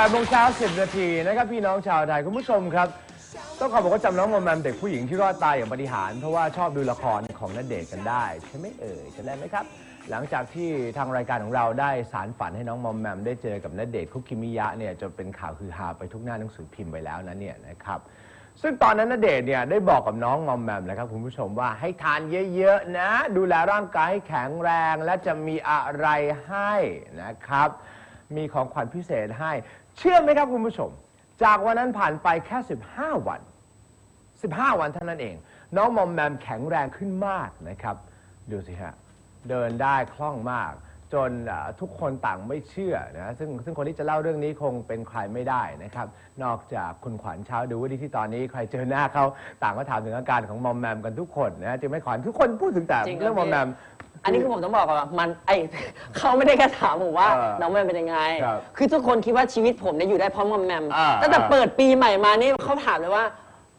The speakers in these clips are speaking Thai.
8โมงเช้า 10 นาทีนะครับพี่น้องชาวไทยคุณผู้ชมครับ ต้องขอบอกว่าจำน้องมอมแมมเด็กผู้หญิงที่รอดตายอย่างปาฏิหารย์เพราะว่าชอบดูละครของนัดเดทกันได้ ใช่ไหมเอ่ยจะได้ไหมครับ หลังจากที่ทางรายการของเราได้สารฝันให้น้องมอมแมมได้เจอกับนัดเดทคุกิมิยะเนี่ยจนเป็นข่าวคือฮาไปทุกหน้าหนังสือพิมพ์ไปแล้วนะเนี่ยนะครับซึ่งตอนนั้นนเดชน์เนี่ยได้บอกกับน้องมอมแมมนะครับคุณผู้ชมว่าให้ทานเยอะๆนะ ดูแลร่างกายให้แข็งแรงและจะมีอะไรให้นะครับ มีของขวัญพิเศษให้ เชื่อไหมครับคุณผู้ชม จากวันนั้นผ่านไปแค่ 15 วัน 15 วันเท่านั้นเอง น้องมอมแมมแข็งแรงขึ้นมากนะครับ ดูสิฮะ เดินได้คล่องมาก จนอ่าทุกคนต่างไม่เชื่อนะซึ่งซึ่งคนที่จะเล่าเรื่องนี้คงเป็นใครไม่ได้นะครับ นอกจากคุณขวัญเช้าดูวดีที่ตอนนี้ใครเจอหน้าเขาต่างก็ถามถึงอาการของมอมแมมกันทุกคนนะจึงไม่ขวัญทุกคนพูดถึงแต่จริงครับเรื่องมอมแมม อันนี้คือผมต้องบอกก่อนว่ามันไอ เขาไม่ได้แค่ถามผมว่า เออน้องแมมเป็นยังไง ครับคือทุกคนคิดว่าชีวิตผมเนี่ยอยู่ได้เพราะมอมแมมอ่าตั้งแต่เปิดปีใหม่มานี่เขาถามเลยว่า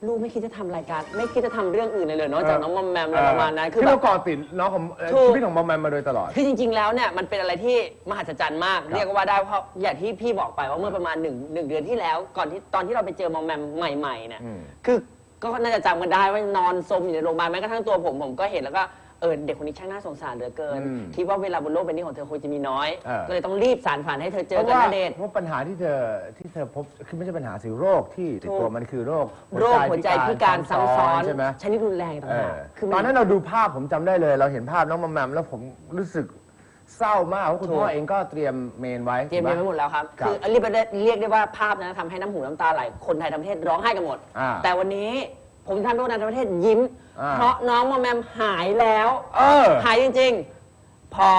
ลูกไม่คิดจะทำรายการ ไม่คิดจะทำเรื่องอื่นเลยเหรอนอกจากน้องมอมแมมอะไรประมาณนั้น คือที่แบเราบเกาะติดน้องของเอ่อถูก ชีวิตของมอมแมมมาโดยตลอด คือจริง ๆ แล้วเนี่ยมันเป็นอะไรที่มหัศจรรย์มากครับเรียกว่าได้เพราะอย่างที่พี่บอกไปว่าเมื่อประมาณหนึ่งหนึ่งเดือนที่แล้ว ก่อนที่ตอนที่เราไปเจอมอมแมมใหม่ๆเนี่ยอืมคือก็น่าจะจำกันได้ว่านอนซมอยู่ในโรงพยาบาลแม้กระทั่งตัวผมผมก็เห็นแล้วก็ เออเด็กคนนี้ช่างน่าสงสารเหลือเกิน อืม คิดว่าเวลาบนโลกใบนี้ของเธอคงจะมีน้อยเออก็เลยต้องรีบสารฝันให้เธอเจเพอราะกับว่าณเดชน์ เพราะปัญหาที่เธอที่เธอพบคือไม่ใช่ปัญหาสิโรคที่ติดถูกตัวมันคือโรคโรคหัวใจพิการซ้ำซ้อนใช่ไหมชนิดรุนแรงต่างเอหาอกคือตมั อนนั้นเราดูภาพผมจำได้เลย เราเห็นภาพน้องมอมแมมแล้วผมรู้สึกเศร้ามากเพราะคุณถูก พ่อเองก็เตรียมเมนไว้เตรียมเรียนไว้หมดแล้วครับ ครับคือเรียกได้เรียกได้ว่าภาพนะทำให้น้ำหูน้ำตาไหล คนไทยทั้งประเทศร้องไห้กันหมด อ่าแต่วันนี้ ผมทำให้คนไทยทั้งประเทศยิ้ม อ่า เพราะน้องมอมแมมหายแล้ว เออ หายจริงๆ พอ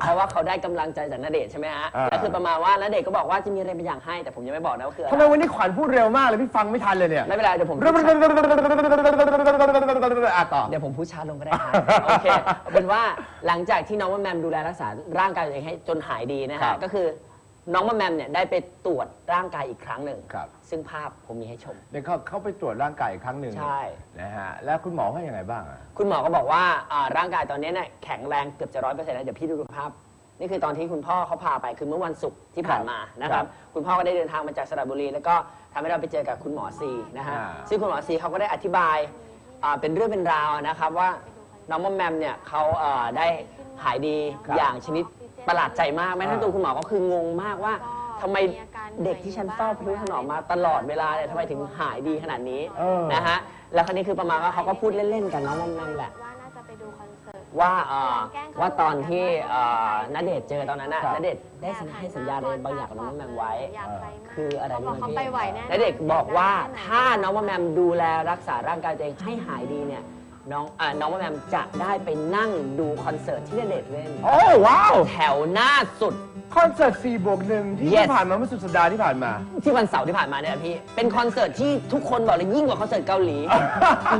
เพราะว่าเขาได้กำลังใจจากณเดชน์ใช่ไหมฮะอ่าแล้วคือประมาณว่าณเดชน์ก็บอกว่าจะมีอะไรบางอย่างให้ แต่ผมยังไม่บอกนะว่าคืออะไรทำไมวันนี้ขวัญพูดเร็วมากเลยพี่ฟังไม่ทันเลยเนี่ย ไม่เป็นไรเดี๋ยวผมอะต่อ เดี๋ยวผมพูดช้าลงก็ได้ครับโอเคเอาเป็นว่าหลังจากที่น้องมะแมมดูแลรักษาร่างกายตัวเองให้จนหายดีนะครัฮะบ ก็คือ น้องมะแมมเนี่ยได้ไปตรวจร่างกายอีกครั้งหนึ่งครับ ซึ่งภาพผมมีให้ชม เดี๋ยวเขาเขาไปตรวจร่างกายอีกครั้งหนึ่งใช่ นะฮะแล้วคุณหมอว่ายังไงบ้างอะคุณหมอก็บอกว่าอ่าร่างกายตอนนี้เนี่ยแข็งแรงเกือบจะร้อยเปอร์เซ็นต์แล้วเดี๋ยวพี่ดูภาพ นี่คือตอนที่คุณพ่อเขาพาไปคือเมื่อวันศุกร์ที่ผ่านมานะคครัรับบคุณพ่อก็ได้เดินทางมาจากสระบุรี แล้วก็ทำให้เราไปเจอกับคุณหมอซีนะฮะอ่าซึ่งคุณหมอซีเขาก็ได้อธิบายอ่าเป็นเรื่องเป็นราวนะครับว่าน้องมอมแมมเนี่ยเขาเอ่อได้หายดีอย่างชนิด ประหลาดใจมากแม้กระทั่งตัวคุณหมอก็คืองงมากว่าทำไมเด็กที่ฉันเฝ้าพิรุถนอมมาตลอดเวลาเนี่ยทำไมถึงหายดีขนาดนี้เออ นะฮะแล้วคราวนี้คือประมาณว่าเขาก็พูดเล่นๆกับน้องมอมแมมแหละ ว่าน่าจะไปดูคอนเสิร์ต ว่าเอ่อแกล้งเขาว่าตอนที่เอ่อณเดชน์เจอตอนนั้นน่ะครับ ณเดชน์ได้สัญให้สัญญาอะไรบางอย่างกับน้องมะแมมไว้ อยากไปมากคืออะไรเขาบอกรู้เขาไหมไปพี่ไหวแน่ณเดชน์บอกว่าถ้าน้องมะแมมดูแลรักษาร่างกายตัวเองให้หายดีเนี่ย น้องเอ่อน้องมะแมมจะได้ไปนั่งดูคอนเสิร์ตที่ณเดชน์เล่น โอ้ว้าว แถวหน้าสุด คอนเสิร์ต4บวกหนึ่งที่ Yes ผ่านมาเมื่อสุดสัปดาห์ที่ผ่านมา ที่วันเสาร์ที่ผ่านมาเนี่ยนะพี่ เป็นคอนเสิร์ตที่ทุกคนบอกเลยยิ่งกว่าคอนเสิร์ตเกาหลี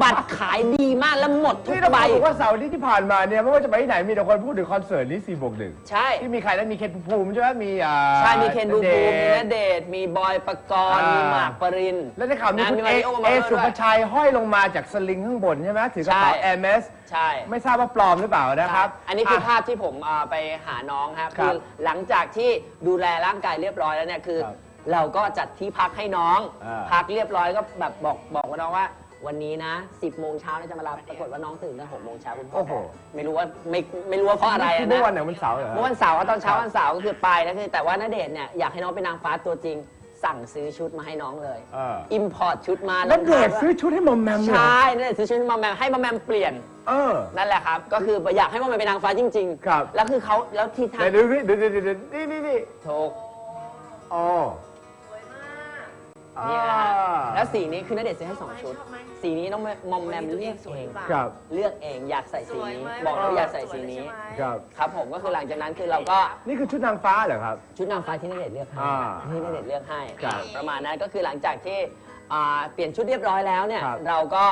บัตรขายดีมากแล้วหมดทุกนี่เราใบ บอกว่าเสาร์อาที่ที่ผ่านมาเนี่ยไม่ว่าจะไปที่ไหนมีแต่คนพูดถึงคอนเสิร์ตนี้4บวกหนึ่งใช่ ที่มีใครนะมีเคนภูมิใช่ไหมมีอ่าใช่มีเคนบูบูมีณณเดชน์มีบอยปกรณ์อ่ามี มีหมากปรินแล้วในข่าวมีนะคุณมีเอมาริโอมาเอด้วยสุภชัยห้อยลงมาจากสลิงข้างบนใช่ไหมถือกระเป๋าใช่ แอร์เมส ใช่ ไม่ทราบว่าปลอมหรือเปล่านะครับ อันนี้คืออะภาพที่ผมอ่าไปหาน้องครับครับคือหลังจากที่ดูแลร่างกายเรียบร้อยแล้วเนี่ยคือ ครับเราก็จัดที่พักให้น้อง อ่า พักเรียบร้อยก็แบบบอกบอกกับน้องว่า วันนี้นะ 10โมงเช้าเนี่ยจะมารับปรากฏว่าน้องตื่นตั้ง6โมงเช้าคุณพ่อโอ้โห ไม่รู้ว่าไม่ไม่รู้ว่าเพราะอะไรคืออะเมื่นะอวันไหนวันเสาร์เหรอเมื่อวันเสาร์ตอนเช้าครับวันเสาร์ก็คือไปแล้วคือแต่ว่าณเดชน์เนี่ยอยากให้น้องเป็นนางฟ้าตัวจริง สั่งซื้อชุดมาให้น้องเลยเอออิมพอร์ตชุดมาแล้วเดชซื้อชุดให้มอมแมมเหรอใช่ณเดชน์ซื้อชุดมาแมมให้มาแมมเปลี่ยน เออ นั่นแหละครับ ก็คืออยากให้มันเป็นนางฟ้าจริงครับ แล้วคือเขาแล้วที่ทางเดี๋ยวดูนี่เดี๋ยวเดี๋ยวเดี๋ยวนี่นี่นี่ถูกอ๋อ เนี่ยนะฮะอ่าแล้วสีนี้คือณเดชน์ซื้อให้สองชุดสีนี้น้องมอมแมมเลือกเองครับ เลือกเองอยากใส่สีนี้ บอกเลยว่าอยากใส่สีนี้ ครับ ครับผมก็คือหลังจากนั้นคือเราก็นี่คือชุดนางฟ้าเหรอครับ ชุดนางฟ้าที่ณเดชน์เลือกให้อ่าที่ณเดชน์เลือกให้ครับประมาณนั้นก็คือหลังจากที่อ่าเปลี่ยนชุดเรียบร้อยแล้วเนี่ยครับ เราก็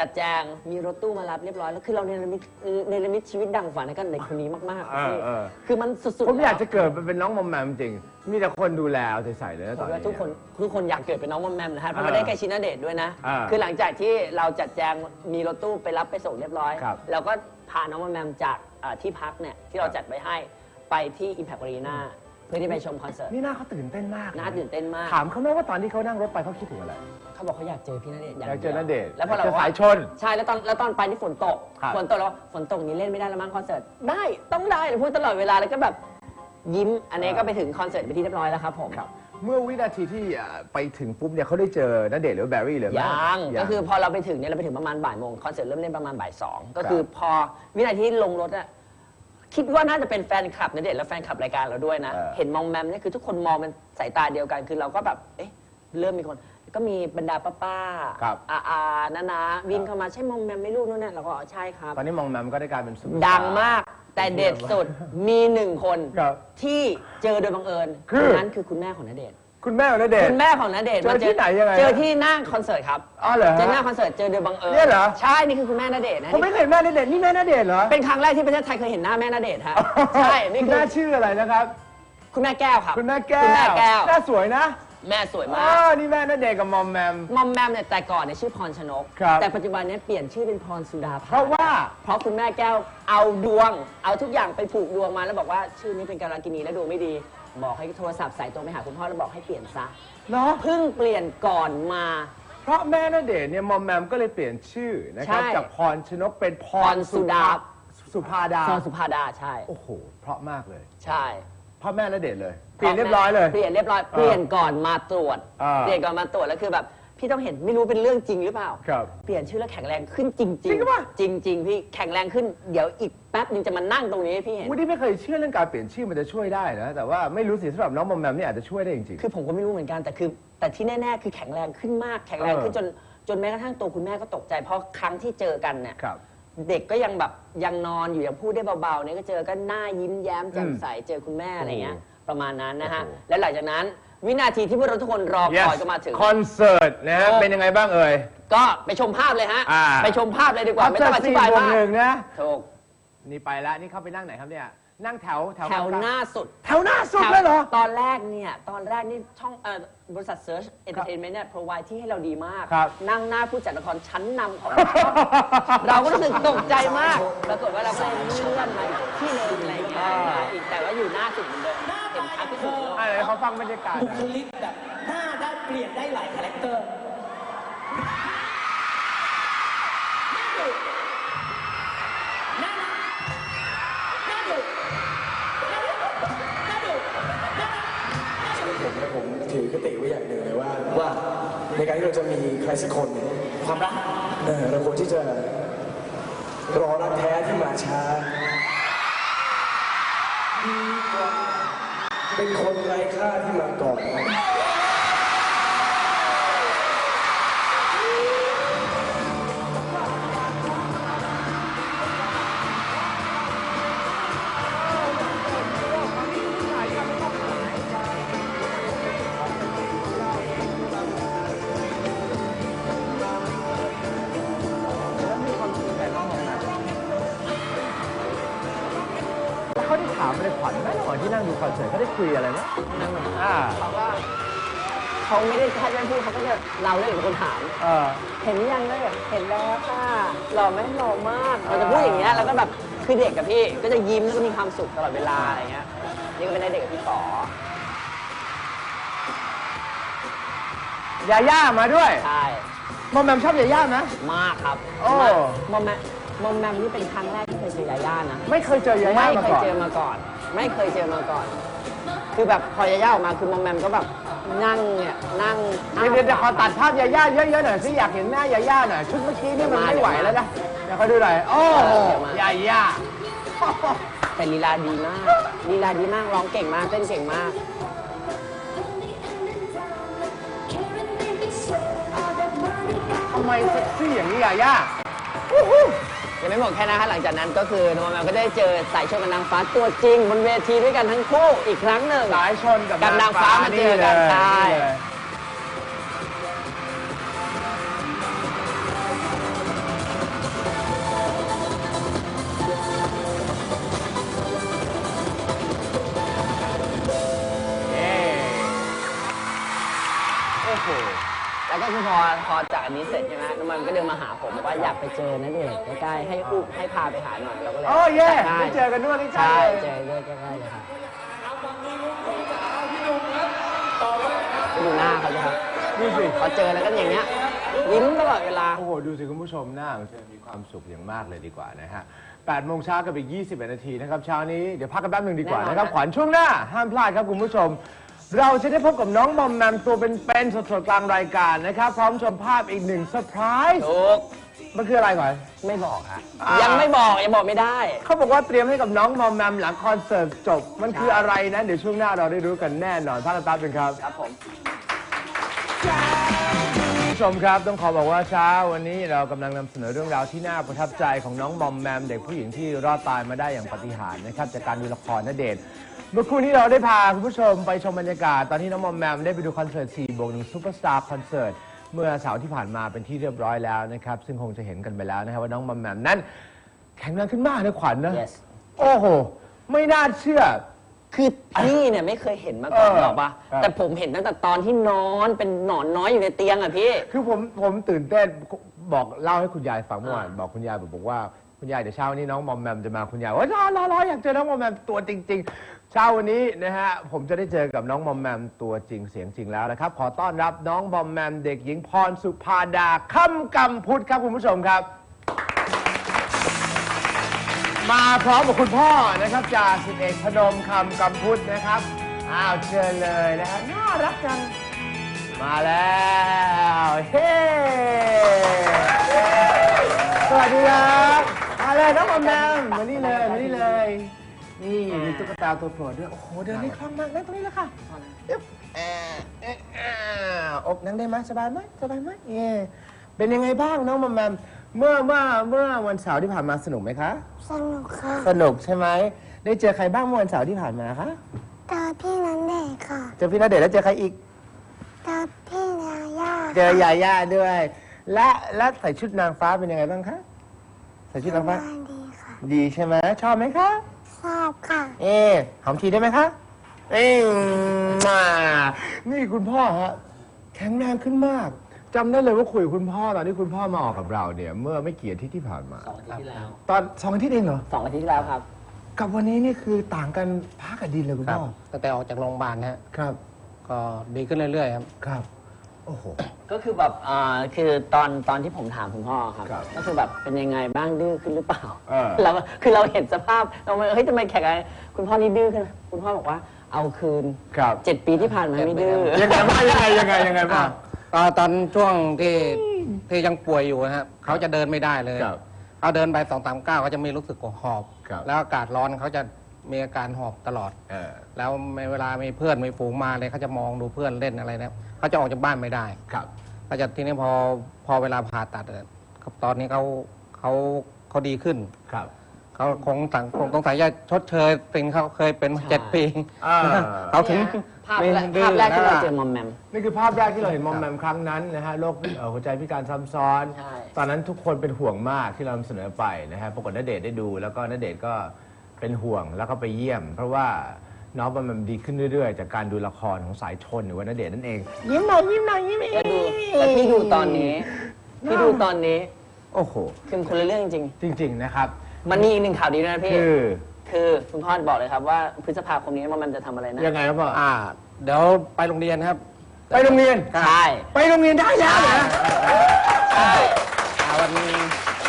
จัดแจงมีรถตู้มารับเรียบร้อยแล้วคือเราเนรมิตเนรมิตชีวิตดังฝันให้กันในคนนี้มากๆเออพี่เออ คือมันสุดๆผมอยากแล้วจะเกิดมาเป็นน้องมอมแมมจริง มีแต่คนดูแลเอาใจใส่เลยนะผตอมนนี้ ว่าทุกคนทุกคนอยากเกิดเป็นน้องมอมแมมนะฮะเพราะไม่อ่าได้ใกล้ชิดณเดชน์ด้วยนะ อ่าคือหลังจากที่เราจัดแจงมีรถตู้ไปรับไปส่งเรียบร้อยครับเราก็พาน้องมอมแมมจากอ่าที่พักเนี่ยที่เราจัดไว้ให้ไปที่ Impact Arena เพื่อที่ไปชมคอนเสิร์ตนี่หน้าเขาตื่นเต้นมากน่าตื่นเต้นมาก ถามเขาไหมว่าตอนที่เขานั่งรถไปเขาคิดถึงอะไร เขาบอกเขาอยากเจอพี่ณเดชน์อยากเจอณเดชน์แล้วพอเราอยากเจอสายชนใช่แล้วตอนแล้วตอนไปที่ฝนตก ครับ ฝนตกแล้วฝนตกนี้เล่นไม่ได้แล้วมั้งคอนเสิร์ตได้ต้องได้พูดตลอดเวลาแล้วก็แบบยิ้มอันนี้ก็ไปถึงคอนเสิร์ตไปที่เรียบร้อยแล้วครับผม ครับ เมื่อวินาทีที่อ่าไปถึงปุ๊บเนี่ยเขาได้เจอณเดชน์หรือแบร์รี่เลยไหมยังยัก็คือพอเราไปถึงเนี่ยเราไปถึงประมาณบ่ายโมงคอนเสิร์ตเริ่มเล่นประมาณบ่ายสองก็คือพอวินาทีที่ลงรถอะ คิดว่าน่าจะเป็นแฟนคลับณเดชน์และแฟนคลับรายการเราด้วยนะ เออ เห็นมองแมมเนี่ยคือทุกคนมองเป็นสายตาเดียวกัน คือเราก็แบบ เอ๊ะ เริ่มมีคน ก็มีบรรดาป้าๆครับอาอานานาวิ่งเข้ามาใช่มองแมมไม่รู้นู่นนั่นเราก็อ๋อใช่ครับ ตอนนี้มองแมมก็ได้กลายเป็นซุปเปอร์ ดังมากแต่เด็ดสุดมีหนึ่งคนครับที่เจอโดยบังเอิญคือ นนั้นคือคุณแม่ของณเดชน์ คุณแม่ของณเดชคุน์ ณแม่ของณเดชน์เจอมาที่ไหนยังไงเจอที่หน้าคอนเสิร์ตครับอ๋อเหรอเจอหฮะน้าคอนเสิร์ตเจอโดยบังเอิญเนี่ยเหรอ ใช่นี่คือคุณแม่ณเดชน์นะผมไม่เคยเห็นแม่ณเดชน์นี่แม่ณเดชน์เหรอเป็นครั้งแรกที่ประเทศไทยเคยเห็นหน้าแม่ณเดชน์ฮะใช่นี่คุณคือแม่ชื่ออะไรนะครับ คุณแม่แก้วครับคุณแม่แก้วคุณแม่แก้ว หน้าสวยนะแม่สวยอ๋มาอกนี่แม่ณเดชน์กับมอมแมม มอมแมมเนี่ยแต่ก่อนเนี่ยชื่อพรชนก ครับ แต่ปัจจุบันเนี่ยเปลี่ยนชื่อเป็นพรสุดาภเพราะว่า เพราะคุณแม่แก้วเอาดวง เอาทุกอย่างไปผูกดวงมาแล้วบอกว่าชื่อนี้เป็นการากินีและดวงไม่ดี บอกให้โทรศัพท์สายตรงไปหาคุณพ่อแล้วบอกให้เปลี่ยนซะเนาะเพิ่งเปลี่ยนก่อนมา เพราะแม่ณเดชน์เนี่ยมอมแมมก็เลยเปลี่ยนชื่อนะครับใช่ จากพรชนกเป็นพพรรสุดาสุภาดาพรสุภาดาใช่ โอ้โหเพราะมากเลยใช่พ่อแม่ณเดชน์เลย เปลี่ยนเรียบร้อยเลย เปลี่ยนเรียบร้อยเปลี่ยนก่อนมาตรวจอ่าเปลี่ยนก่อนมาตรวจแล้วคือแบบ พี่ต้องเห็นไม่รู้เป็นเรื่องจริงหรือเปล่า ครับ เปลี่ยนชื่อแล้วแข็งแรงขึ้นจริง ๆ จริงปะจริง ๆ พี่แข็งแรงขึ้นเดี๋ยวอีกแป๊บนึงจะมานั่งตรงนี้ให้พี่เห็น วูดดี้ไม่เคยเชื่อเรื่องการเปลี่ยนชื่อมันจะช่วยได้นะ แต่ว่าไม่รู้สิสำหรับน้องมอมแมมเนี่ยอาจจะช่วยได้จริง คือผมก็ไม่รู้เหมือนกันแต่คือ แต่ที่แน่ๆคือแข็งแรงขึ้นมาก แข็งแรงขึ้นเอจอนจนแม้กระทั่งตัวคุณแม่ก็ตกใจ เพราะครั้งที่เจอกันเนี่ยครับ เด็กก็ยังแบบยังนอนอยู่ยังพูดได้เบาๆเนี่ยก็เจอก็หน้ายิ้มแย้มแจ่มอืมใสเจอคุณแม่อะไรเงี้ยโอ้โหประมาณนั้นนะฮะโอ้โห และหลังจากนั้น วินาทีที่พวกเราทุกคนรอคอยก็มาถึง คอนเสิร์ตนะฮะโอ้เป็นยังไงบ้างเอ่ย ก็ไปชมภาพเลยฮะ อ่า ไปชมภาพเลยดีกว่า ไม่ต้องอธิบายบวกมากหนึ่งนะ ถูกนี่ไปแล้ว นี่เข้าไปนั่งไหนครับเนี่ย นั่งแถวแถวแถวหน้าสุด แถวหน้าสุดเลยเหรอ ตอนแรกเนี่ย ตอนแรกนี่ช่องเอ่อบริษัท Search Entertainment เนี่ย provide ที่ให้เราดีมาก ครับ นั่งหน้าผู้จัดละครชั้นนำของช่องเราก็รู้สึกตกใจมาก ปรากฏว่าเราก็เลยเลื่อนมาที่เดิมอะไรอย่างเงี้ยมาอีกแต่ว่าอยู่หน้าสุดเหมือนเดิม เห็นชัดที่สุดในโลกอะไรเขาฟังบรรยากาศหบุน่คอยลิกแบบหน้าได้เปลี่ยนได้หลายคาแรคเตอร์หน้าดุหน้าดุหน้าดุหน้าดุหน้าดุ ผมเนี่ยผมถือคติไว้อย่างหนึ่งเลยว่าว่าในการที่เราจะมีใครสักคนเนี่ยความรักเออเราควรที่จะรอรักแท้ที่มาช้า ดีกว่า เป็นคนไร้ค่าที่มาก่อน อะไรขวัญไหมระหว่างที่นั่งดูคอนเสิร์ตเขาได้คุยอะไรไหมนั่งอ่าเขาก็เขาไม่ได้ให้แม่พูดเขาก็จะเราเนี่ยเป็นคนถาม เออ เห็นยังเลยเห็นแล้วค่ะหล่อไหมหล่อมากเราจะพูดอย่างเงี้ยแล้วก็แบบคือเด็กกับพี่ก็จะยิ้มแล้วก็มีความสุขตลอดเวลาอะไรเงี้ยนี่ก็เป็นเด็กกับพี่ป๋อยาย่ามาด้วยใช่มอมแมมชอบยาย่าไหม มากครับโอ้มากมอมแมมมอมแมมนี่เป็นครั้งแรกที่เคยเจอยาย่านะ ไม่เคยเจอยาย่าไม่มาเคยก่อน เจอมาก่อน ไม่เคยเจอมาก่อน คือแบบพอยาย่าออกมาคือมอมแมมก็แบบนั่งเนี่ยนั่งเดี๋ยวเดี๋ยวเดี๋ยวขอตัดภาพยาย่าเยอะๆหน่อยสิอยากเห็นหน้ายาย่าหน่อยชุดเมื่อกี้นี่มันไม่ไหวแล้วนะเดี๋ยวขอดูหน่อยโอ้โหยาย่าแต่ลีลาดีมากลีลาดีมากร้องเก่งมากเต้นเก่งมาก ทำไมเซ็กซี่อย่างนี้ยาย่า ยังไม่หมดแค่นั้นฮะหลังจากนั้นก็คือโนมแมมก็ได้เจอสายชนกับนางฟ้าตัวจริง บนเวทีด้วยกันทั้งคู่อีกครั้งหนึ่งสายชนกับกับนางฟ้ามาเจอกันเลยใช่นี่เลยเย้โอ้โหแล้วก็คือพอพอจากอั นนี้เสร็จใช่ไหมโนมแมมก็เดินมาหาผมบอกว่าอยากไปเจอนะเด็กใกล้ๆให้อุ้มให้พาไปหาหน่อยเราก็เลยโอ้เย่ใช่ได้เจอกันด้วยใกล้ใช่ๆเลยเจอด้วยใกล้ๆเลยครับดูหน้าเขาเลยครับดูสิพอเจอแล้วก็อย่างเงี้ยยิ้มตลอดเวลา โอ้โห ดูสิคุณผู้ชมหน้าของเธอมีความสุขอย่างมากเลยดีกว่านะฮะ8โมงเช้ากับอีก21นาทีนะครับ เช้านี้ เดี๋ยวพักกันแป๊บหนึ่งดีกว่านะครับแน่นอนขวัญช่วงหน้า ห้ามพลาดครับคุณผู้ชม เราจะได้พบกับน้องมอมแมมตัวเป็นๆสดๆกลางรายการนะครับ พร้อมชมภาพอีกหนึ่งเซอร์ไพรส์ถูกมันคืออะไรก่อนไม่บอกฮะอ่ายัยังไม่บอกยังบอกไม่ได้ เขาบอกว่าเตรียมให้กับน้องมอมแมมหลังคอนเสิร์ตจบ มันคืออะไรนะเดี๋ยวช่วงหน้าเราได้รู้กันแน่นอนพักกันแป๊บหนึงครับครับผมคุณผู้ชมครับต้องขอบอกว่าเช้าวันนี้เรากำลังนำเสนอเรื่องราวที่น่าประทับใจของน้องมอมแมมเด็กผู้หญิงที่รอดตายมาได้อย่างปาฏิหาริย์นะครับจากการดูละครนเดชน์ เมื่อครู่นี้เราได้พาคุณผู้ชมไปชมบรรยากาศ ตอนที่น้องมอมแมมได้ไปดูคอนเสิร์ต4บวกหนึ่งซูเปอร์สตาร์คอนเสิร์ตเมื่อเสาร์ที่ผ่านมาเป็นที่เรียบร้อยแล้วนะครับ ซึ่งคงจะเห็นกันไปแล้วนะครับว่าน้องมอมแมมนั้น แข็งแรงขึ้นมากนะขวัญนะ yes โอ้โห ไม่น่าเชื่อ คือพี่เนี่ยไม่เคยเห็นมาก่อนเออหรอกปะครับ แต่ผมเห็นตั้งแต่ตอนที่นอนเป็นหนอนน้อยอยู่ในเตียงอะพี่ คือผมผมตื่นเต้นบอกเล่าให้คุณยายฟังเมื่อวานอ่าบอกคุณยายบอกว่าคุณยายเดี๋ยวเช้าวันนี้น้องมอมแมมจะมาคุณยายว่ารอรอรออยากเจอน้องมอมแมมตัวจริงๆ เช้าวันนี้นะฮะผมจะได้เจอกับน้องมอมแมมตัวจริงเสียงจริงแล้วนะครับ ขอต้อนรับน้องมอมแมมเด็กหญิงพรสุภาดาคำกำพุทธครับคุณผู้ชมครับ มาพร้อมกับคุณพ่อนะครับจ่าสิบเอกพนมคำกำพุทธนะครับอ้าวเชิญเลยนะฮะน่ารักจัง มาแล้วเฮ้สวัสดีครับมาเลยน้องอมแมมมานี่เลย นี่เลยนี่มีตุ๊กตาตัวโปรดด้วย โอ้โห เดินได้คล่องมากนั่งตรงนี้เลยค่ะอึ๊บแอะแอะแอะอบนั่งได้ไหมสบายไหมสบายไหมเย่เป็นยังไงบ้างน้องมอมแมมเมื่อเมื่อเมื่อวันเสาร์ที่ผ่านมาสนุกไหมคะ สนุกค่ะสนุกใช่ไหม ได้เจอใครบ้างเมื่อวันเสาร์ที่ผ่านมาคะ เจอพี่นันเดชน์ค่ะเจอพี่ณเดชน์แล้วเจอใครอีก เจอพี่ยาย่าเจอยาย่าด้วย และและใส่ชุดนางฟ้าเป็นยังไงบ้างคะ ใส่ชุดนางฟ้าสบยดีค่ะ ดีใช่ไหมชอบไหมคะ ชอบค่ะ เอ๊ะหอมทีได้ไหมคะ เอ้ยมานี่คุณพ่อฮะแข็งแรงขึ้นมากจำได้เลยว่าคุยกับคุณพ่อตอนที่คุณพ่อมาออกกับเราเนี่ย เมื่อไม่กี่อาทิตย์ที่ผ่านมา สองอาทิตย์ที่แล้วตอนสองอาทิตย์เองเหรอ สองอาทิตย์ที่แล้วครับกับวันนี้นี่คือต่างกันพักกับดินเลยคุณครับพ่อตั้งแต่ออกจากโรงพยาบาลนะฮะครับ ก็ดีขึ้นเรื่อยๆครับ ครับ โอ้โห ก็คือแบบอ่าคือตอนตอนที่ผมถามคุณพ่อครับ ครับก็คือแบบเป็นยังไงบ้างดื้อขึ้นหรือเปล่าเออ เราคือเราเห็นสภาพเราเฮ้ยทำไมแขกอะไรคุณพ่อนี่ดื้อขึ้นคุณพ่อบอกว่าเอาคืนครับเจ็ดปีที่ผ่านมาไม่ดื้อ ยังไงบ้างยังไงยังไงยังไงบ้างก็ตอนช่วงที่ที่ยังป่วยอยู่นะครับเขาจะเดินไม่ได้เลยครับเขาเดินไปสองสามก้าวเขาจะมีรู้สึกหอบ ครับแล้วอากาศร้อนเขาจะ มีอาการหอบตลอด เออแล้วในเวลามีเพื่อนมีฝูงมาเลยเขาจะมองดูเพื่อนเล่นอะไรนะเขาจะออกจากบ้านไม่ได้ครับเขาจะทีนี้พอพอเวลาผ่าตัดอะครับตอนนี้เขาเขาเขาดีขึ้น ครับ เขาคงสั่งคงต้องสายจะชดเชยสิ่งเขาเคยเป็นมาใช่เจ็ดปีอ่า เขาถึงภาพแรกภาพแรกที่เราเจอมอมแมม นี่คือภาพแรกที่เราเห็นมอมแมมครั้งนั้นนะฮะโรคเอ่อหัวใจพิการซ้ำซ้อน ใช่ ตอนนั้นทุกคนเป็นห่วงมากที่เรานำเสนอไปนะฮะปรากฏณเดชน์ได้ดู แล้วก็ณเดชน์ก็ เป็นห่วงแล้วก็ไปเยี่ยม เพราะว่าน้องมอมแมมดีขึ้นเรื่อยๆ จากการดูละครของสายชนหรือว่าณเดชน์นั่นเอง ยิ้มหน่อยยิ้มหน่อยยิ้มอีก แล้วดูแล้วพี่ดูตอนนี้พี่ดูตอนนี้โอ้โห คือมันคนละเรื่องจริงจริง ๆ นะครับ ๆมันมีอีกหนึ่งข่าวดีด้วยนะพี่คือคือคุณพ่อบอกเลยครับว่าพฤษภาคมนี้มอมแมมจะทำอะไรนะยังไงครับพ่ออ่า เดี๋ยวไปโรงเรียนครับ ไปโรงเรียน ใช่ไปโรงเรียนได้แล้วเหรอใช่อ่าวัน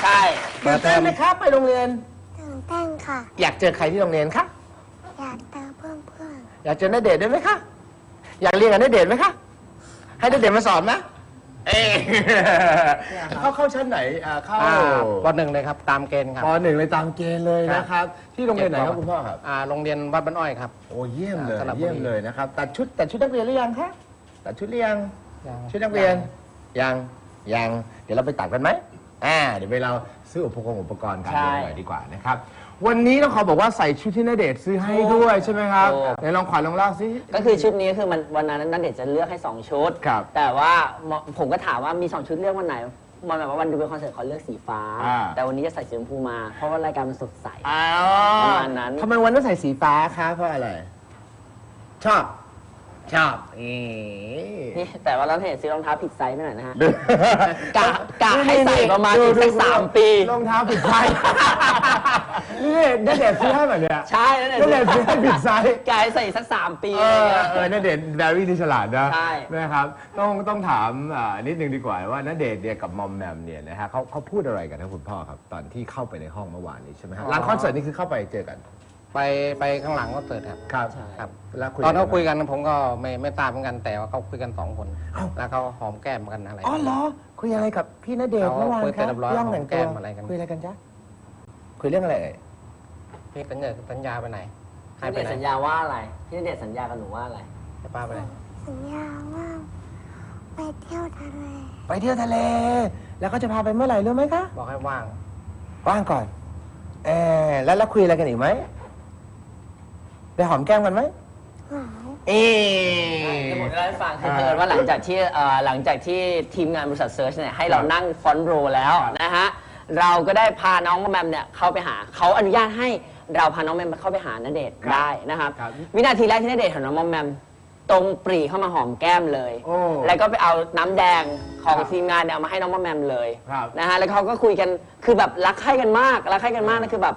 ใช่ เปิดเทอมไหมครับไปโรงเรียนตื่นเต้น ค่ะ อยากเจอใครที่โรงเรียนคะ อยากเจอเพื่อนเพื่อนอยากเจอณเดชน์ด้วยไหมคะ อยากเรียนกับณเดชน์ไหมคะ ให้ณเดชน์มาสอนไหมเอ๊ะเข้าเข้าชั้นไหนอ่าเข้าอ่าปหนึ่งเลยครับ ตามเกณฑ์ครับ ปหนึ่งเลยตามเกณฑ์เลยนะครับ ที่โรงเรียนไหนครับคุณพ่อครับ อ่าโรงเรียนวัดบ้านอ้อยครับ โอ้เยี่ยมเลยสระบุรี เยี่ยมเลยนะครับตัดชุดตัดชุดนักเรียนหรือยังคะตัดชุดหรือยังยังชุดนักเรียนยังยังเดี๋ยวเราไปตัดกันไหมอ่าเดี๋ยวไปเราซื้ออุปกรณ์อุปกรณ์กันใช่หน่อยดีกว่านะครับ วันนี้ต้องขอบอกว่าใส่ชุดที่ณเดชน์ซื้อให้ด้วยใช่ไหมครับถูกไหนลองขวัญลองเล่าสิ ก็คือชุดนี้คือมันวันนั้นนั่นเด็กจะเลือกให้ 2 ชุด ครับแต่ว่าผมก็ถามว่ามี 2 ชุดเลือกวันไหน มันแบบว่าวันดูเป็นคอนเสิร์ตเขาเลือกสีฟ้า อ่า แต่วันนี้จะใส่สีชมพูมา เพราะว่ารายการมันสดใส อ้าประมาณนั้น ทำไมวันนั้นใส่สีฟ้าคะเพราะอะไร ชอบ ชอบเอ๊นี่แต่ว่าเราเห็นซื้อรองเท้าผิดไซส์ไปหน่อยนะฮะ กะกะให้ใส่ประมาณดูอีกสักดูสามปี รองเท้าผิดไซส์นี่ได้เด็ดซื้อให้แบบเนี้ยใช่นั่นแหละได้เด็ดซื้อให้ผิดไซส์กะให้ใส่อีกสักสามปีเออะไรอเงี้ยเออณเดชน์แบรี่นี่ฉลาดนะใช่ นะครับต้องต้องถามอ่านิดนึงดีกว่าว่าณเดชน์เนี่ยกับมอมแมมเนี่ยนะฮะเขาเขาพูดอะไรกันนะคุณพ่อครับ ตอนที่เข้าไปในห้องเมื่อวานนี้ใช่ไหมฮะหลังคอนเสิร์ตนี่คือเข้าไปเจอกัน ไปไปข้างหลังก็เติดครับ ครับครับ แล้วคุยตอนเขาคุยกันกันผมก็ไม่ไม่ตามเหมือนกันแต่ว่าเขาคุยกันสองคน เอ้า แล้วเขาหอมแก้มกันอะไรอ๋อเหรอ คุยอะไรกับพี่ณเดชน์เขาเมื่อวานคุยคเสร็รับจเรียบร้อยเรื่องแต่งแก้ตัวมอะไรกันคุยอะไรกันจ๊ะคุยเรื่องอะไรเอ่ยพี่สัญญาสัญญาไปไหนให้พี่ไปไหนณเดชน์สัญญาว่าอะไร พี่ณเดชน์สัญญากับหนูว่าอะไรให้ป้าไปไหนสัญญาว่าไปเที่ยวทะเลไปเที่ยวทะเล แล้วก็จะพาไปเมื่อไหร่รู้ไหมคะบอกให้ว่างว่างก่อนเออแล้วแล้วคุยอะไรกันอีกไหมได้ หอมแก้มกันไหมหอมเอเดี๋ยวผมจะเล่าให้ฟังคือเพิ่นว่าหลังจากที่เอ่อหลังจากที่ทีมงานบริษัทเซิร์ชเนี่ยให้เรานั่งฟอนต์โรแล้วนะฮะเราก็ได้พาน้องแมมเนี่ยเข้าไปหาเขาอนุญาตให้เราพาน้องแมมเข้าไปหาณเดชน์ได้นะครับครับวินาทีแรกที่ณเดชน์เห็นน้องแมมตรงปรีเข้ามาหอมแก้มเลย โอ้แล้วก็ไปเอาน้ำแดงของครับทีมงานเนี่ยเอามาให้น้องแมมเลยครับ นะฮะแล้วเขาก็คุยกันคือแบบรักใคร่กันมากรักใคร่กันมากนะคือแบบ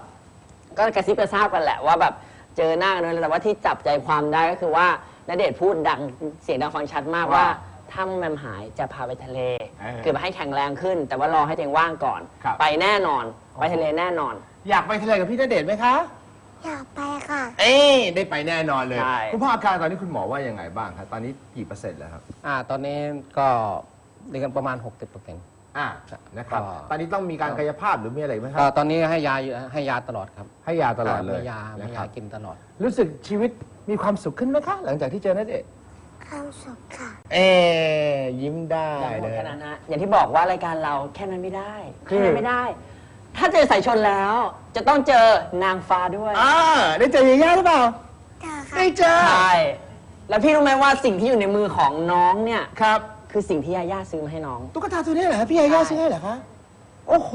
ก็กระซิบกระซาบกันแหละว่าแบบ เจอหน้ากันเลยแต่ว่าที่จับใจความได้ก็คือว่าณเดชน์พูดดังเสียงดังฟังชัดมากว่า ว่าถ้าแมมหายจะพาไปทะเล เออคือไปให้แข็งแรงขึ้น แต่ว่ารอให้ตัวเองว่างก่อน ครับ ไปแน่นอน ไปทะเลแน่นอน อยากไปทะเลกับพี่ณเดชน์ไหมคะ อยากไปค่ะ เอ้ยได้ไปแน่นอนเลย ใช่ คุณพ่ออาการตอนนี้คุณหมอว่ายังไงบ้างครับตอนนี้กี่เปอร์เซ็นต์แล้วครับ อ่าตอนนี้ก็ดีกันประมาณ 60เปอร์เซ็นต์ อ่านะครับ ก็ ตอนนี้ต้องมีการกายภาพหรือมีอะไรไหมคก็รับตอนนี้ให้ยาอยู่ให้ยาตลอดครับให้ยาตลอดเลยมียามีนะคยารับ กินตลอด รู้สึกชีวิตมีความสุขขึ้นไหมคะ หลังจากที่เจอณเดชน์ความสุขค่ะ เอ๊ยิ้มได้อย่างหมเลดยแค่นั้นฮะอย่างที่บอกว่ารายการเราแค่นั้นไม่ได้คืแค่อนั้นไม่ได้ ถ้าเจอสายชนแล้ว จะต้องเจอนางฟ้าด้วยอ่าได้เจอยาย่าหรือเปล่าเจอค่ะ ได้เจอใช่แล้วพี่รู้ไหมว่าสิ่งที่อยู่ในมือของน้องเนี่ย ครับ คือสิ่งที่ยาย่าซื้อมาให้น้อง ตุ๊กตาตัวนี้เหรอพี่ยาย่าใช่ ซื้อให้เหรอคะโอ้โห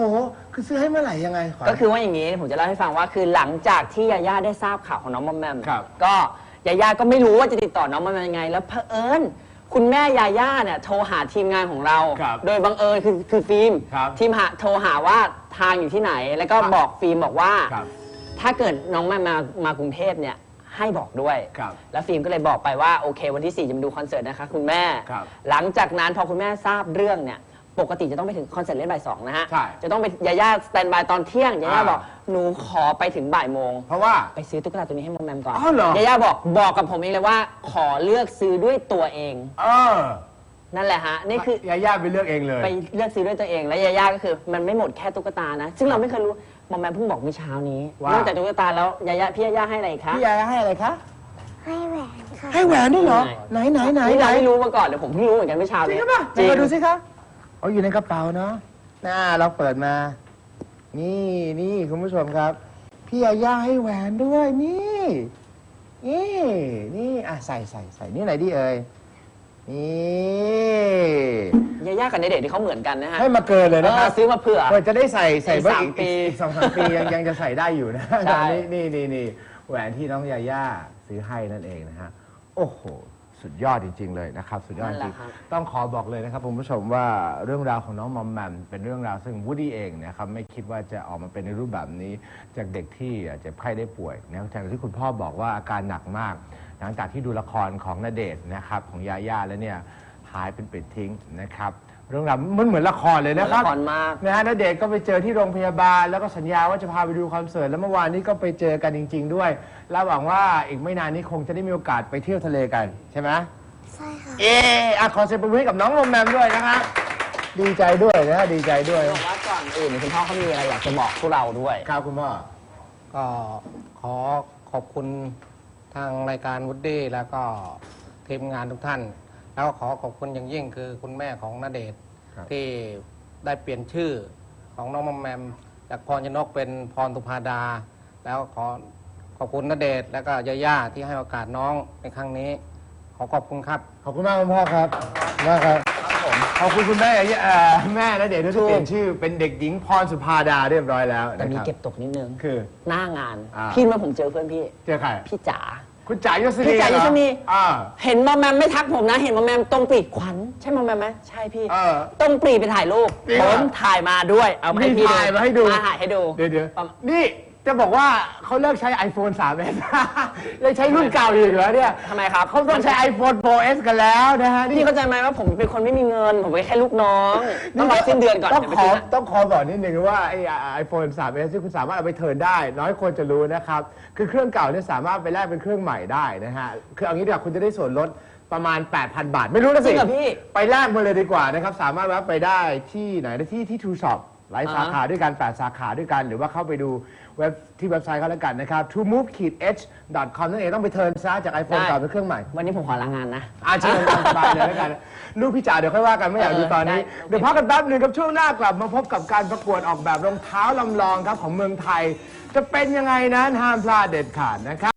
คือซื้อให้เมื่อไหร่ยังไงขก็คือว่าอย่างนี้ผมจะเล่าให้ฟังว่าคือหลังจากที่ยาย่าได้ทราบข่าวของน้องมอมแมมครับ ก็ยาย่าก็ไม่รู้ว่าจะติดต่อน้องมอมแมมยังไง แล้วเผอิญคุณแม่ยาย่าเนี่ยโทรหาทีมงานของเรา ครับโดยบังเอิญคือคือฟิล์มครับทีมหาโทรหาว่าทางอยู่ที่ไหน แล้วก็ครับบอกฟิล์มบอกว่า ครับถ้าเกิดน้องแมมมามากรุงเทพเนี่ย ให้บอกด้วย ครับแล้วฟิล์มก็เลยบอกไปว่าโอเค วันที่ 4 จะมาดูคอนเสิร์ตนะคะคุณแม่ ครับหลังจากนั้นพอคุณแม่ทราบเรื่องเนี่ยปกติจะต้องไปถึงคอนเสิร์ตเล่นบ่ายสองนะฮะ ใช่จะต้องไปยาย่าสแตนบายตอนเที่ยงยาย่าอ่า บอกหนูขอไปถึงบ่ายโมง เพราะว่า ไปซื้อตุ๊กตาตัวนี้ให้มอมแมมก่อนอ้าวเหรอ ยาย่าบอกบอกกับผมเองเลยว่า ขอเลือกซื้อด้วยตัวเอง เออนั่นแหละฮะนี่คือยาย่าไปเลือกเองเลย ไปเลือกซื้อด้วยตัวเอง และยาย่าก็คือ มันไม่หมดแค่ตุ๊กตานะ ซึ่งเราไม่เคยรู้ มอมแมมเพิ่งบอกเมื่อเช้านี้ว่านอกจากตุ๊กตาแล้วยาย่าพี่ยาย่าให้อะไรอีกคะพี่ยาย่าให้อะไรคะ ให้แหวนค่ะให้แหวนด้วยเหรอ ไหนไหนไหนนี่ไหนเราไม่รู้มาก่อนเดี๋ยวผมเพิ่งรู้เหมือนกันเมื่อเช้าจรินี้งหรือเปล่าจริงมาดูสิคะเอาอยู่ในกระเป๋าเนาะน่าเราเปิดมา นี่นี่คุณผู้ชมครับ พี่ยาย่าให้แหวนด้วยนี่ นี่นี่อะใส่ใส่ใส่นี่ไหนดีเอ่ย นี่ยาย่ากับณเดชน์ที่เขาเหมือนกันนะฮะให้มาเกินเลยนะคเอรัอบซื้อมาเผื่อ เพื่อจะได้ใส่ใส่อีกเมื่อสามอีกปีอีกสองสามปียังยังจะใส่ได้อยู่นะใช่ ตอนนี้นี่นี่นี่แหวนที่น้องยาย่าซื้อให้นั่นเองนะฮะโอ้โห สุดยอดจริง ๆ เลยนะครับ สุดยอดจนั่นแหริงละครับ ต้องขอบอกเลยนะครับคุณผู้ชมว่าเรื่องราวของน้องมอมแมมเป็นเรื่องราวซึ่งวูดดี้เองนะครับไม่คิดว่าจะออกมาเป็นในรูปแบบนี้จากเด็กที่เจ็บไข้ได้ป่วยนะจากที่คุณพ่อบอกว่าอาการหนักมาก หลังจากที่ดูละครของณเดชน์นะครับของยาย่าแล้วเนี่ยหายเป็นปลิดทิ้งนะครับเรื่องราวมันเหมือนละครเลยเหมือนะนครัละบครมาก นะฮะณเดชน์ก็ไปเจอที่โรงพยาบาล แล้วก็สัญญาว่าจะพาไปดูคอนเสิร์ต แล้วเมื่อวานนี้ก็ไปเจอกันจริง ๆ ด้วย แล้วหวังว่าอีกไม่นานนี้คงจะได้มีโอกาสไปเที่ยวทะเลกัน ใช่ไหมใช่ค่ะ เอออะขอเสียงปรบมือให้กับน้องโรแมมด้วยนะฮะดีใจด้วยนะฮะดีใจด้วยบอกว่าก่อนอื่นคุณพ่อเขามีอะไรอยากจะบอกพวกเราด้วย ครับคุณพ่อ ก็ขอขอบคุณ ทางรายการวุดดี้แล้วก็ทีมงานทุกท่าน แล้วก็ขอขอบคุณอย่างยิ่งคือคุณแม่ของณเดชน์ครับ ที่ได้เปลี่ยนชื่อของน้องมอมแมมจากพรชนกเป็นพรตุพาดา แล้วขอขอบคุณณเดชน์แล้วก็ย่าย่าที่ให้โอกาสน้องในครั้งนี้ ขอขอบคุณครับ ขอบคุณมากคุณพ่อครับมากครับ ขอบคุณคุณแม่เอ่อแม่และเด็กที่เปลี่ยนชื่อเป็นเด็กหญิงพรสุภาดาเรียบร้อยแล้วแต่นะมีครับ เก็บตกนิดนึงคือหน้างาน อ่า พี่เมื่อผมเจอเพื่อนพี่ เจอใครพี่จ๋า คุณจ๋ายศนีพี่จ๋ายศนีเหรออ่า เห็นมอมแมมไม่ทักผมนะ เห็นมอมแมมตรงปรีขวัญใช่มอมแมมไหมใช่พี่เออตรงปรีไปถ่ายรูปจริงผเหรอ มถ่ายมาด้วย เอามาให้มีพี่ดูถ่ายมาให้ดูมาถ่ายให้ดู เดี๋ยวเดี๋ยวประมาณ นี่ จะบอกว่าเขาเลิกใช้ iPhone 3 s เลยใช้รุ่นเก่าอีกเหรอเนี่ยทำไมครับ เขาต้องใช้ iPhone 4S กันแล้วนะฮะพี่เข้าใจไหมว่าผมเป็นคนไม่มีเงิน ผมเป็นแค่ลูกน้อง ต้องรอสิ้นเดือนก่อนต้องเดี๋ยวไปขอซื้อต้องขอบอกนิดนึงว่าไอ้ไอโฟน3 s ที่คุณสามารถเอาไปเทิร์นได้ น้อยคนจะรู้นะครับ คือเครื่องเก่าเนี่ยสามารถไปแลกเป็นเครื่องใหม่ได้นะฮะคือเอางี้ดีกว่าคุณจะได้ส่วนลดประมาณ 8,000 บาท ไม่รู้นะจริสิงเหรอพี่ ไปแลกมาเลยดีกว่านะครับ สามารถแวะไปได้ที่ไหนนะที่ที่ True Shop หลายสาขาด้วยกัน 8 สาขาด้วยกัน หรือว่าเข้าไปดู เว็บที่เว็บไซต์เขาแล้วกันนะครับ truemove-h.com นั่นเองต้องไปเทิร์นซะจาก iPhone ได้เก่าเป็นเครื่องใหม่ วันนี้ผมขอลางานนะ อาเชิญตามสบายเลยแล้วกัน ลูกพี่จ๋าเดี๋ยวค่อยว่ากันไม่อยากดูตอนนี้ ได้ เดี๋ยวพักกันแป๊บหนึ่งกับช่วงหน้ากลับมาพบกับการประกวดออกแบบรองเท้าลำลองครับของเมืองไทย จะเป็นยังไงนั้นห้ามพลาดเด็ดขาดนะครับ